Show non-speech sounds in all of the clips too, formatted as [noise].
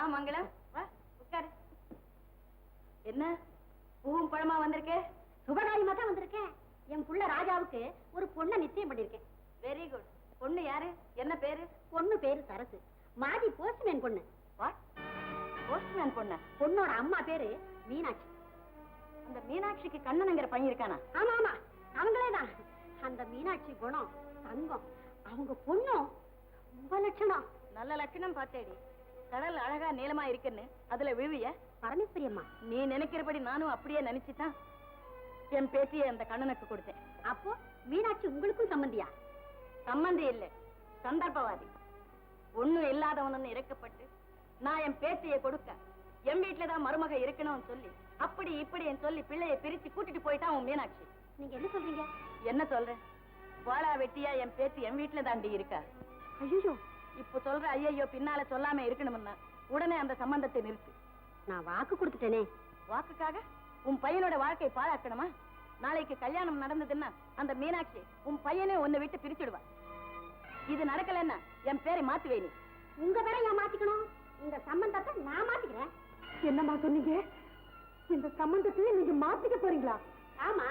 வா மங்களம். வா உட்காரு. என்ன? பூவும் பழமா வந்திருக்கே? சுபகாரியமா தான் வந்திருக்கேன். என் புள்ள ராஜாவுக்கு ஒரு பொண்ணை நிச்சயம் பண்ணிருக்கேன் வெரி குட் பொண்ணு யாரு? என்ன பேரு? பொண்ணு பேரு சரசு. மாதி போஸ்ட்மேன் பொண்ணு. போஸ்ட்மேன் பொண்ணா? பொண்ணோட அம்மா பேரு மீனாட்சி. அந்த மீனாட்சிக்கு கண்ணனுங்கிற பையன் இருக்கானா? ஆமா ஆமா. அவங்களே தான். அந்த மீனாட்சி குணம் தங்கம் அவங்க பொண்ணும் ரொம்ப லட்சணம் நல்ல லட்சணம் பார்த்தேடி. கடல் அழகா நீளமா இருக்குன்னு அதுல விழுவிய? பரமேஸ்வரி அம்மா நீ நினைக்கிறபடி நானும் அப்படியே நினைச்சுதான் என் பேத்தியை அந்த கண்ணனுக்கு கொடுத்தேன். அப்போ மீனாட்சி உங்களுக்கும் சம்மந்தியா சம்பந்தி இல்ல சந்தர்ப்பவாதி. ஒண்ணும் இல்லாதவனு இறக்கப்பட்டு நான் என் பேத்தியை கொடுக்க என் வீட்டுல தான் மருமக இருக்கணும்னு சொல்லி அப்படி இப்படின்னு சொல்லி பிள்ளைய பிரிச்சு கூட்டிட்டு போயிட்டான் உன் மீனாட்சி. நீங்க என்ன சொல்றீங்க? என்ன சொல்றேன் வாழா வெட்டியா என் பேத்தி என் வீட்டுல தாண்டி இருக்கா? ஐயோ இப்ப சொல்ற ஐயையோ பின்னால சொல்லாம இருக்கணும்னா உடனே அந்த சம்பந்தத்தை நிறுத்து. நான் வாக்கு கொடுத்துட்டேனே. வாக்குக்காக உன் பையனோட வாழ்க்கை பாழாக்கணுமா? நாளைக்கு கல்யாணம் நடந்ததுன்னா அந்த மீனாட்சி உன் பையனே உன்னை விட்டு பிரிச்சுடுவா. இது நடக்கலன்னா என் பேரை மாத்துவே நீ. உங்க பேரை ஏன் மாத்திக்கணும்? இந்த சம்பந்தத்தை நான் மாத்திக்கிறேன். என்னம்மா சொன்னீங்க? இந்த சம்பந்தத்தையே நீங்க மாத்திக்க போறீங்களா? ஆமா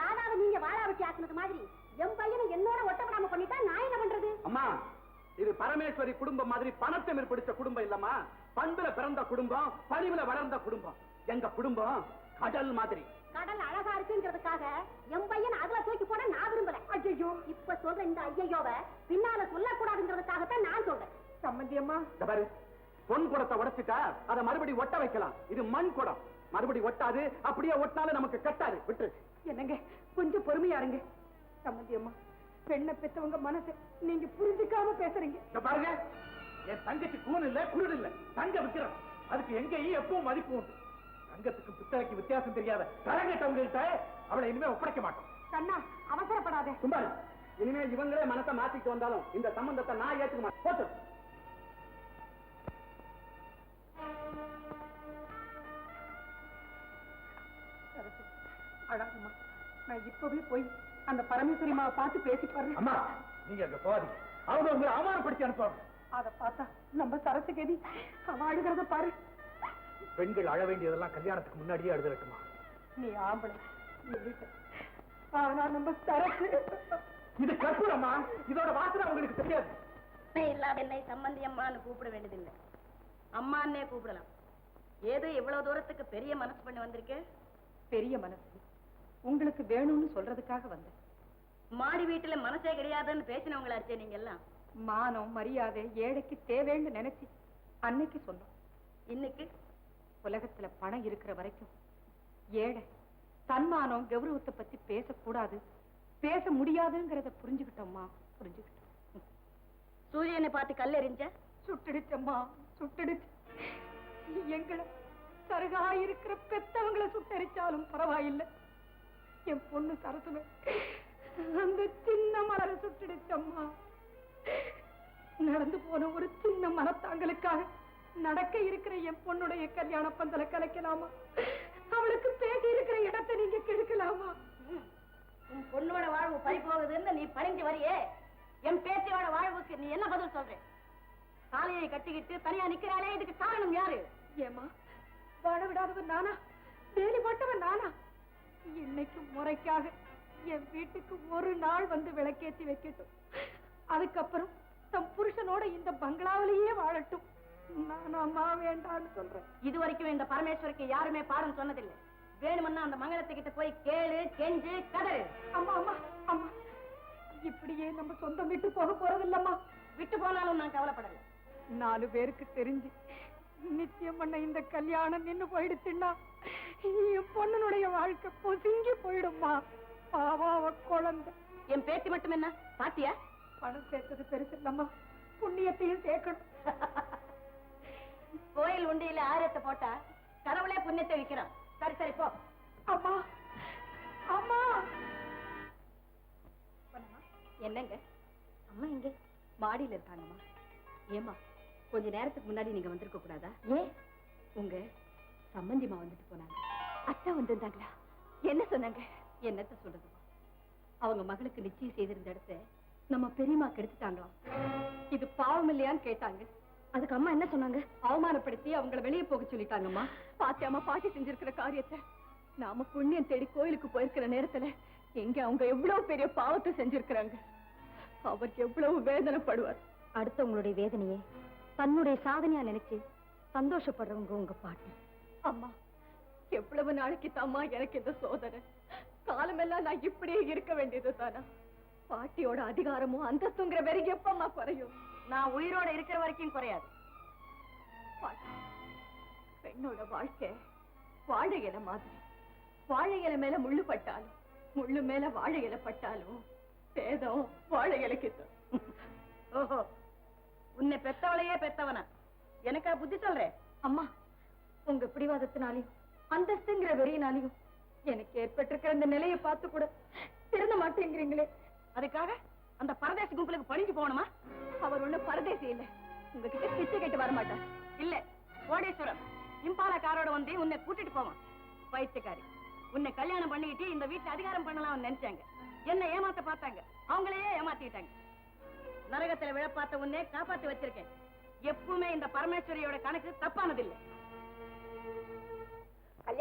ராதாவை நீங்க வாழா வச்சு ஆக்குனது மாதிரி என் பையனை என்னோட ஒட்டப்படாம பண்ணிட்டா நான் என்ன பண்றது? அம்மா இது பரமேஸ்வரி குடும்பம் மாதிரி பணத்தை பிடிச்ச குடும்பம் இல்லம்மா. பண்புல பிறந்த குடும்பம் பணிவுல வளர்ந்த குடும்பம். எங்க குடும்பம் கடல் மாதிரி. கடல் அழகா இருக்குங்கிறதுக்காக என் பையன் அதுல தூக்கி போட நான் விரும்பல. ஐயோ இப்ப சொல்ற இந்த ஐயோவ பின்னால சொல்லக்கூடாதுங்கிறதுக்காகத்தான் நான் சொல்றேன். இந்த பாரு பொன் குடத்தை உடைச்சிட்டா அதை மறுபடி ஒட்ட வைக்கலாம். இது மண் குடம். மறுபடி ஒட்டாது அப்படியே ஒட்டினாலும் நமக்கு கட்டாது. விட்டு என்னங்க கொஞ்சம் பொறுமையா இருங்க. சம்மந்தி அம்மா. பெண்ணை பெத்தவங்க மனசு நீங்க புரிஞ்சுக்காம பேசுறீங்க. பாருங்க. என் தங்கச்சி கூன் இல்ல குருடு இல்ல. தங்க விக்கிறோம் அதுக்கு எங்கேயும் எப்பவும் மதிப்பு உண்டு. தங்கத்துக்கு பித்தளைக்கு வித்தியாசம் தெரியாத தரங்கட்டவங்க கிட்ட அவளை இனிமே ஒப்படைக்க மாட்டோம். கண்ணா அவசரப்படாதே. சும்மாரு. இனிமே இவங்களே மனசை மாத்திட்டு வந்தாலும் இந்த சம்பந்தத்தை நான் ஏத்துக்க மாட்டேன். போட்டு. சரசு, அழாதம்மா. நான் இப்பவே போய் அந்த பரமேஸ்வரி மாவை பார்த்து பேசி பாருங்க அம்மா நீங்க அங்க போகாதீங்க. அவங்க உங்களை அவமானப்படுத்தி அனுப்புவாங்க. அத பார்த்தா நம்ம சரசு கேதி அவ அழுகிறத பாரு. பெண்கள் அழ வேண்டியதெல்லாம் கல்யாணத்துக்கு முன்னாடியே அழுதுறட்டுமா நீ ஆம்பளை ஆனா நம்ம சரசு இது கற்பூரம்மா இதோட வாசனை உங்களுக்கு தெரியாது. இல்லாத என்னை சம்பந்தி அம்மான்னு கூப்பிட வேண்டியதில்லை. அம்மான்னே கூப்பிடலாம். ஏதோ இவ்வளவு தூரத்துக்கு பெரிய மனசு பண்ணி வந்திருக்கே? பெரிய மனசு. உங்களுக்கு வேணும்னு சொல்றதுக்காக வந்தேன். மாடி வீட்டுல மனசே கிடையாதுன்னு பேசினவங்களாச்சே நீங்க எல்லாம் மானம் மரியாதை ஏழைக்கு தேவைன்னு நினைச்சு அன்னைக்கு சொன்னோம். இன்னைக்கு? உலகத்துல பணம் இருக்கிற வரைக்கும் ஏழை தன்மானம் கௌரவத்தை பத்தி பேசக்கூடாது. பேச முடியாதுங்கிறத புரிஞ்சுக்கிட்டோம்மா புரிஞ்சுக்கிட்டோம். சூரியனை பார்த்து கல்லெறிஞ்ச? சுட்டுடுச்சம்மா சுட்டுடுச்சு எங்களை சருகா இருக்கிற பெத்தவங்களை சுட்டரிச்சாலும் பரவாயில்லை. என் பொண்ணு சரசுமே அந்த சின்ன மலரை சுட்டுடுச்சம்மா நடந்து போன ஒரு சின்ன மனத்தாங்களுக்காக நடக்க இருக்கிற என் பொண்ணுடைய கல்யாண பந்தல கலைக்கலாமா? அவளுக்கு பேசி இருக்கிற இடத்தை நீங்க கெடுக்கலாமா? உன் பொண்ணோட வாழ்வு பறி போகுதுன்னு நீ பறிஞ்சு வரியே. என் பேத்தியோட வாழ்வுக்கு நீ என்ன பதில் சொல்ற? தாலியை கட்டிக்கிட்டு தனியா நிக்கிறாளே இதுக்கு காரணம் யாரு? ஏமா வாழ விடாதவன் நானா? வேலி போட்டவன் நானா? இன்னைக்கு முறைக்காக என் வீட்டுக்கு ஒரு நாள் வந்து விளக்கேத்தி வைக்கட்டும். அதுக்கப்புறம் தம் புருஷனோட இந்த பங்களாவிலேயே வாழட்டும். நானாமா வேண்டான்னு சொல்றேன். இது வரைக்கும் இந்த பரமேஸ்வருக்கு யாருமே பாடம் சொன்னதில்லை. வேணுமன்னா அந்த மங்களத்துக்கிட்ட போய் கேளு கெஞ்சு கதறு. அம்மா அம்மா அம்மா. இப்படியே நம்ம சொந்தம் விட்டு போக போறதில்லம்மா. விட்டு போனாலும் நான் கவலைப்படல. நாலு பேருக்கு தெரிஞ்சு நிச்சயம் பண்ண இந்த கல்யாணம் நின்னு போயிடுச்சுன்னா என் பொண்ணுடைய வாழ்க்கை பொசுங்கி போயிடும்மா. பாவம் அவ குழந்தை. என் பேத்தி மட்டும் என்ன பாத்தியா? பணம் சேர்த்தது பெருசு. இல்லம்மா புண்ணியத்தையும் சேர்க்கணும். [laughs] கோயில் உண்டியில ஆயிரத்தை போட்டா கடவுளே புண்ணியத்தை விக்கிறான் சரி சரி போ. அம்மா அம்மா. என்னங்க? அம்மா எங்க? மாடியில இருக்காங்கம்மா. ஏமா கொஞ்ச நேரத்துக்கு முன்னாடி நீங்க வந்திருக்க கூடாதா? ஏன் உங்க சம்பந்திமா வந்துட்டு போனாங்க. அத்தா வந்திருந்தாங்களா? என்ன சொன்னாங்க? என்னத்த சொல்றதுமா அவங்க மகளுக்கு நிச்சயம் செய்திருந்த இடத்த நம்ம பெரியம்மா கெடுத்துட்டாங்களாம் இது பாவம் இல்லையான்னு கேட்டாங்க. அதுக்கு அம்மா என்ன சொன்னாங்க? அவமானப்படுத்தி அவங்கள வெளியே போக சொல்லிட்டாங்கம்மா. பாத்தியாமா பாட்டி செஞ்சிருக்கிற காரியத்தை. நாம புண்ணியம் தேடி கோயிலுக்கு போயிருக்கிற நேரத்துல எங்க அவங்க எவ்வளவு பெரிய பாவத்தை செஞ்சிருக்கிறாங்க. அவருக்கு எவ்வளவு வேதனைப்படுவார். அடுத்தவங்களுடைய வேதனையே தன்னுடைய சாதனையா நினைச்சு சந்தோஷப்படுறவங்க உங்க பாட்டி. அம்மா எவ்வளவு நாளைக்கு தாம்மா எனக்கு இந்த சோதனை? காலமெல்லாம் நான் இப்படியே இருக்க வேண்டியது தானா? பாட்டியோட அதிகாரமும் அந்தஸ்துங்கிற வெறி எப்பம்மா குறையும்? நான் உயிரோட இருக்கிற வரைக்கும் குறையாது. பெண்ணோட வாழ்க்கை வாழை இலை மாதிரி. வாழை இலை மேல முள்ளு பட்டாலும் முள்ளு மேல வாழை இலை பட்டாலும் சேதம் வாழை இலைக்கு. ஓஹோ உன்னை பெத்தவளையே பெத்தவனா? எனக்கா புத்தி சொல்றேன் அம்மா உங்க பிடிவாதத்தினாலையும் அந்தஸ்துங்கிற வெறியினாலையும் எனக்கு ஏற்பட்டிருக்கிற இந்த நிலையை பார்த்து கூட திருந்த மாட்டேங்கிறீங்களே. அதுக்காக அந்த பரதேசி கும்பலுக்கு பணிஞ்சு போகணுமா? அவர் ஒண்ணு பரதேசி இல்ல. உங்ககிட்ட பிச்சை கேட்டு வர மாட்டார். இல்ல கோடீஸ்வரன் இம்பாலா காரோட வந்து உன்னை கூட்டிட்டு போவான். பைத்தியக்காரி. உன்னை கல்யாணம் பண்ணிக்கிட்டு இந்த வீட்டுல அதிகாரம் பண்ணலாம்னு நினைச்சாங்க. என்ன ஏமாத்த பார்த்தாங்க. அவங்களையே ஏமாத்திட்டாங்க. நரகத்துல விழ பார்த்த உன்னை காப்பாத்தி வச்சிருக்கேன். எப்பவுமே இந்த பரமேஸ்வரியோட கணக்கு தப்பானதில்லை.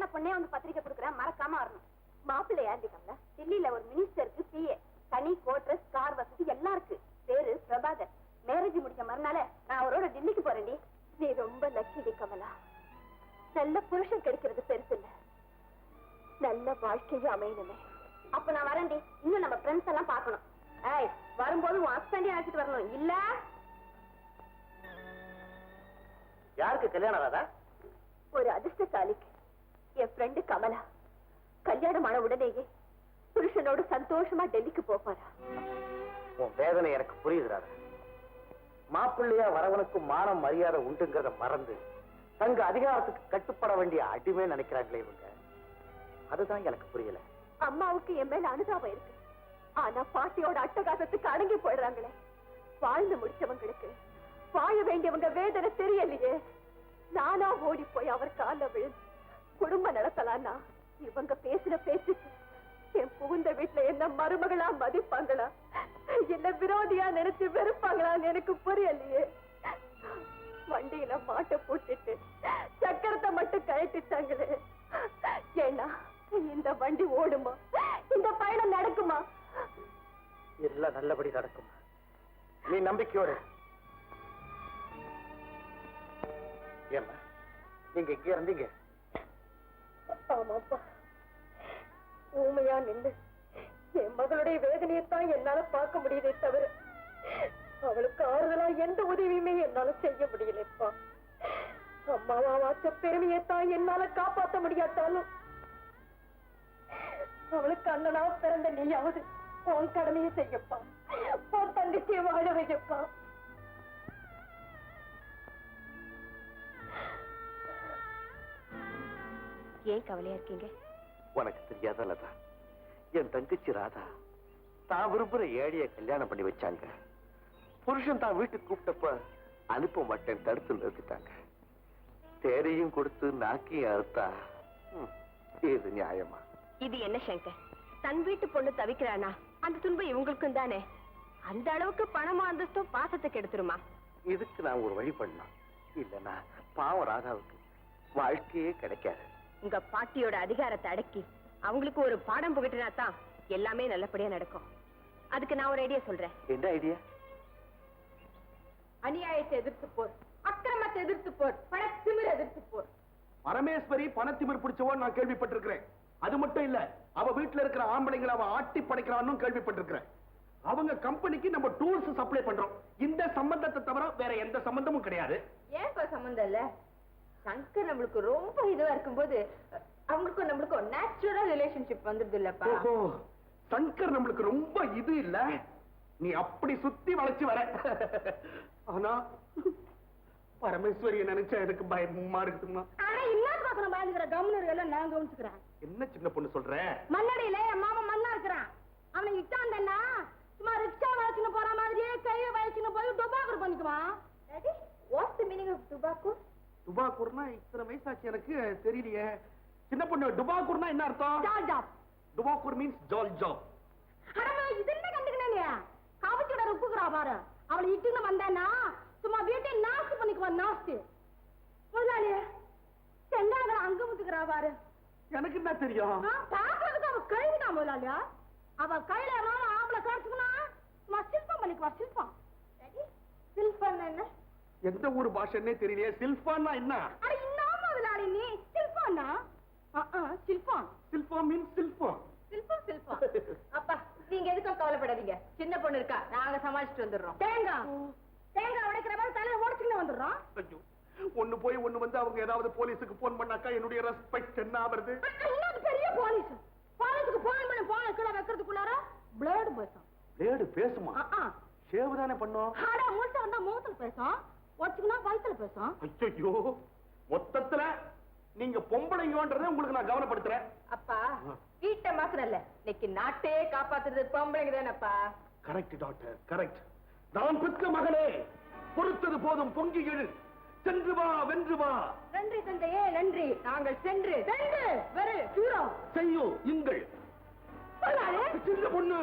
கல்யாண பொண்ணே வந்து பத்திரிக்கை கொடுக்குறேன் மறக்காம வரணும். மாப்பிள்ளை ஏந்திக்கம்ல டெல்லியில ஒரு மினிஸ்டருக்கு பிஏ தனி கோட்ரஸ் கார் வசதி எல்லாம் இருக்கு. பேரு பிரபாகர். மேரேஜ் முடிச்ச மறுநாள நான் அவரோட டெல்லிக்கு போறேன்டி. நீ ரொம்ப லக்கிடி கமலா. நல்ல புருஷன் கிடைக்கிறது பெருசு இல்ல. நல்ல வாழ்க்கையும் அமையணுமே. அப்ப நான் வரேன்டி. இன்னும் நம்ம ஃப்ரெண்ட்ஸ் எல்லாம் பார்க்கணும். ஏய் வரும்போது உன் ஹஸ்பண்டையும் அழைச்சிட்டு வரணும். இல்ல? யாருக்கு கல்யாணம் ஒரு அதிர்ஷ்டசாலிக்கு. என் ஃப்ரெண்டு கமலா. கல்யாணம் ஆன உடனேயே புருஷனோட சந்தோஷமா டெல்லிக்கு போப்பாரா? உன் வேதனை எனக்கு புரியுது ராதா மாப்பிள்ளையா வரவனுக்கும் மானம் மரியாதை உண்டுங்கிறத மறந்து தங்க அதிகாரத்துக்கு கட்டுப்பட வேண்டிய அடிமை நினைக்கிறாங்களே இவங்க. அதுதான் எனக்கு புரியல. அம்மாவுக்கு என் மேல அனுதாபம் இருக்கு. ஆனா பாட்டியோட அட்டகாசத்துக்கு அடங்கி போயிடுறாங்களே. வாழ்ந்து முடிச்சவங்களுக்கு வாழ வேண்டியவங்க வேதனை தெரியலையே. நானா ஓடி போய் அவர் கால்ல விழுந்து குடும்பம் நடத்தலாம்னா இவங்க பேசின பேச்சுக்கு என் புகுந்த வீட்டுல என்ன மருமகளா மதிப்பாங்களா? என்ன விரோதியா நினைச்சு வெறுப்பாங்களான்னு எனக்கு புரியலையே. வண்டியில மாட்டை போட்டுட்டு சக்கரத்தை மட்டும் கழட்டிட்டாங்களே. ஏன்னா இந்த வண்டி ஓடுமா? இந்த பயணம் நடக்குமா? எல்லாம் நல்லபடி நடக்கும்? நீ நம்பிக்கையோடு ஏமா நீங்க இங்கே இருந்தீங்க. ஆமாப்பா. ஊமையா நின்று என் மகளுடைய வேதனையைத்தான் என்னால பார்க்க முடியுதே தவிர அவளுக்கு ஆறுதலா எந்த உதவியுமே என்னால செய்ய முடியலப்பா. அம்மாவா வாச்ச பெருமையைத்தான் என்னால காப்பாத்த முடியாட்டாலும் அவளுக்கு அண்ணனா பிறந்த நீயாவது உன் கடமையை செய்யப்பா. உன் தங்கச்சியை வாழ வைக்கப்பா ஏன் கவலையா இருக்கீங்க? உனக்கு தெரியாத லதா? என் தங்கச்சி ராதா தான் விரும்புற ஏழைய கல்யாணம் பண்ணி வச்சாங்க. புருஷன் தான் வீட்டுக்கு கூப்பிட்டப்ப அனுப்ப மாட்டேன் தடுத்து நிறுத்திட்டாங்க. தேரையும் கொடுத்து நாக்கையும் அறுத்தா இது நியாயமா? இது என்ன சங்கர்? தன் வீட்டு பொண்ணு தவிக்கிறானா? அந்த துன்பம் இவங்களுக்கும் தானே? அந்த அளவுக்கு பணமும் அந்தஸ்தும் பாசத்துக்கு எடுத்துருமா இதுக்கு நான் ஒரு வழி பண்ணலாம். இல்லனா பாவம் ராதாவுக்கு வாழ்க்கையே கிடைக்காது. உங்க பாட்டியோட அதிகாரத்தை அடக்கி அவங்களுக்கு ஒரு பாடம் புகட்டினா தான் எல்லாமே நல்லபடியா நடக்கும். அதுக்கு நான் ஒரு ஐடியா சொல்றேன். என்ன ஐடியா அநியாயத்தை எதிர்த்து போர் அக்கிரமத்தை எதிர்த்து போர் பணத்திமிர் எதிர்த்து போர். பரமேஸ்வரி பணத்திமிர் பிடிச்சவன் நான் கேள்விப்பட்டிருக்கிறேன். அது மட்டும் இல்ல அவ வீட்டுல இருக்கிற ஆம்பளைங்களை அவ ஆட்டி படைக்கிறான்னு கேள்விப்பட்டிருக்கிறேன். அவங்க கம்பெனிக்கு நம்ம டூல்ஸ் சப்ளை பண்றோம். இந்த சம்பந்தத்தை தவிர வேற எந்த சம்பந்தமும் கிடையாது. ஏன்பா சம்பந்தம் இல்ல? சங்கர் நம்மளுக்கு ரொம்ப இதுவா இருக்கும்போது அவங்களுக்கும் நம்மளுக்கும் நேச்சுரல் ரிலேஷன்ஷிப் வந்துருது இல்லப்பா. ஓஹோ சங்கர் நம்மளுக்கு ரொம்ப இது இல்ல? நீ அப்படி சுத்தி வளைச்சு வர. ஆனா பரமேஸ்வரிய நினைச்சா எனக்கு பயமா இருக்குமா? ஆனா இல்லாத பாக்கணும் பயந்துக்கிற கவர்னர் எல்லாம் நான் கவனிச்சுக்கிறேன். என்ன சின்ன பொண்ணு சொல்ற? மண்ணடியில என் மாமா மண்ணா இருக்கிறான். அவனை இட்டாண்டா சும்மா ரிக்ஷா வளைச்சுன்னு போற மாதிரியே கையை வளைச்சுன்னு போய் டொபாக்கர் பண்ணிக்குவான். What's the meaning of tobacco டுபாக்கூர்னா இத்தனை வயசாச்சு எனக்கு தெரியலையே. சின்ன பொண்ணு டுபாக்கூர்னா என்ன அர்த்தம்? ஜால் ஜாப். டுபாக்கூர் மீன்ஸ் ஜால் ஜாப். அடமா இது என்ன கண்டுக்கினே காவச்சோட உப்புக்குறா பாரு. அவளை இட்டுன்னு வந்தானா சும்மா வீட்டை நாஸ்தி பண்ணிக்குவா நாஸ்தி. முதலாளி செங்காக அங்க முத்துக்கிறா பாரு. எனக்கு என்ன தெரியும்? பாக்குறதுக்கு அவ கழுவிதான் முதலாளியா? அவ கையில ஆம்பளை காட்டுக்குனா சும்மா சிற்பம் பண்ணிக்குவா சிற்பம் சரி, சிற்பம் என்ன? எந்த ஊர் பாஷன்னே தெரியலையே. சில்பான்னா என்ன? அட இன்னும் முதலாளி நீ? ஆ, சிற்பம் சில்பா மீன்ஸ் சில்பம் சில்பம் சில்பம் அப்பா நீங்க எதுக்கும் கவலைப்படாதீங்க. சின்ன பொண்ணு இருக்கா. நாங்க சமாளிச்சுட்டு வந்துடுறோம். தேங்காய் தேங்காய் உடைக்கிற மாதிரி தலையில உடச்சுக்கிட்டு வந்துடுறோம். ஐயோ. ஒண்ணு போய் ஒண்ணு வந்து அவங்க ஏதாவது போலீஸுக்கு போன் பண்ணாக்கா என்னுடைய ரெஸ்பெக்ட் என்ன ஆவறது? பெரிய போலீஸ். போலீஸுக்கு போன் பண்ணி போன கீழே வைக்கிறதுக்குள்ளார பிளேடு பேசும். பிளேடு பேசுமா. ஷேவ் தானே பண்ணோம்? ஆடா முழுசா வந்தா முகத்துல பேசும். உடச்சுக்கினா வயித்துல பேசும் ஐயோ மொத்தத்துல நீங்க பொம்பளைங்கன்றதை உங்களுக்கு நான் கவனப்படுத்துறேன். அப்பா வீட்டை மாத்திரல்ல இன்னைக்கு நாட்டே காப்பாத்துறது பொம்பளைங்க தானப்பா. கரெக்ட் டாக்டர் கரெக்ட் நான் பெற்ற மகளே பொறுத்தது போதும் பொங்கி எழு சென்று வா வென்று வா. நன்றி தந்தையே நன்றி. நாங்கள் சென்று ரெண்டு வெறு ஹீரோ செய்யோ இங்கள். சின்ன பொண்ணு.